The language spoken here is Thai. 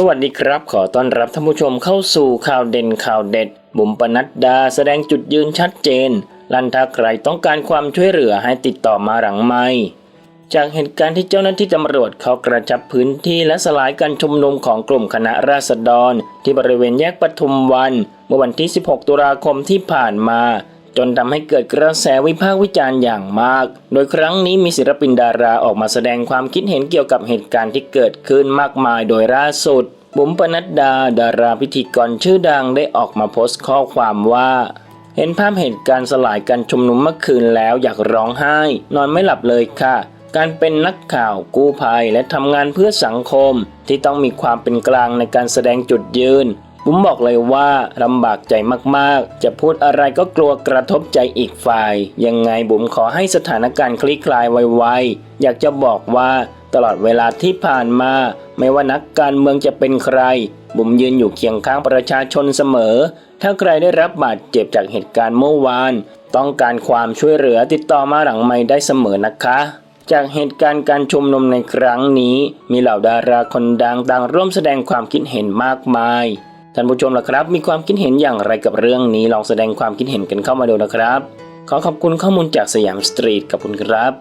สวัสดีครับ ขอต้อนรับท่านผู้ชมเข้าสู่ข่าวเด่นข่าวเด็ด บุ๋มปนัดดาแสดงจุดยืนชัดเจน ลันถ้าใครต้องการความช่วยเหลือให้ติดต่อมาหลังไม่จากเหตุการณ์ที่เจ้าหน้าที่ตำรวจเขากระชับพื้นที่และสลายการชุมนุมของกลุ่มคณะราษฎร ที่บริเวณแยกปทุมวัน เมื่อวันที่ 16 ตุลาคมที่ผ่านมา จนทำให้เกิดกระแสวิพากษ์วิจารณ์อย่างมาก โดยครั้งนี้มีศิลปินดาราออกมาแสดงความคิดเห็นเกี่ยวกับเหตุการณ์ที่เกิดขึ้นมากมายโดยล่าสุด บุ๋มปนัดดา ดาราพิธีกรชื่อดังได้ออกมาโพสต์ข้อความว่าเห็นภาพเหตุการณ์สลายการชุมนุมเมื่อคืนแล้วอยากร้องไห้ นอนไม่หลับเลยค่ะ การเป็นนักข่าวกู้ภัยและทำงานเพื่อสังคม ที่ต้องมีความเป็นกลางในการแสดงจุดยืน บุ๋มบอกเลยว่าลำบากใจมากๆ จะพูดอะไรก็กลัวกระทบใจอีกฝ่าย ยังไงบุ๋มขอให้สถานการณ์คลี่คลายไวๆ อยากจะบอกว่าตลอดเวลาที่ผ่านมา ไม่ว่านักการเมืองจะเป็นใคร บุ๋มยืนอยู่เคียงข้างประชาชนเสมอ ถ้าใครได้รับบาดเจ็บจากเหตุการณ์เมื่อวาน ต้องการความช่วยเหลือติดต่อมาหลังไม่ได้เสมอนะคะ จากเหตุการณ์การชุมนุมในครั้งนี้ มีเหล่าดาราคนดังต่างร่วมแสดงความคิดเห็นมากมาย ท่านผู้ชมล่ะครับ มีความคิดเห็นอย่างไรกับเรื่องนี้ลองแสดงความคิดเห็นกันเข้ามาดูนะครับ ขอขอบคุณข้อมูลจากสยามสตรีทกับคุณครับ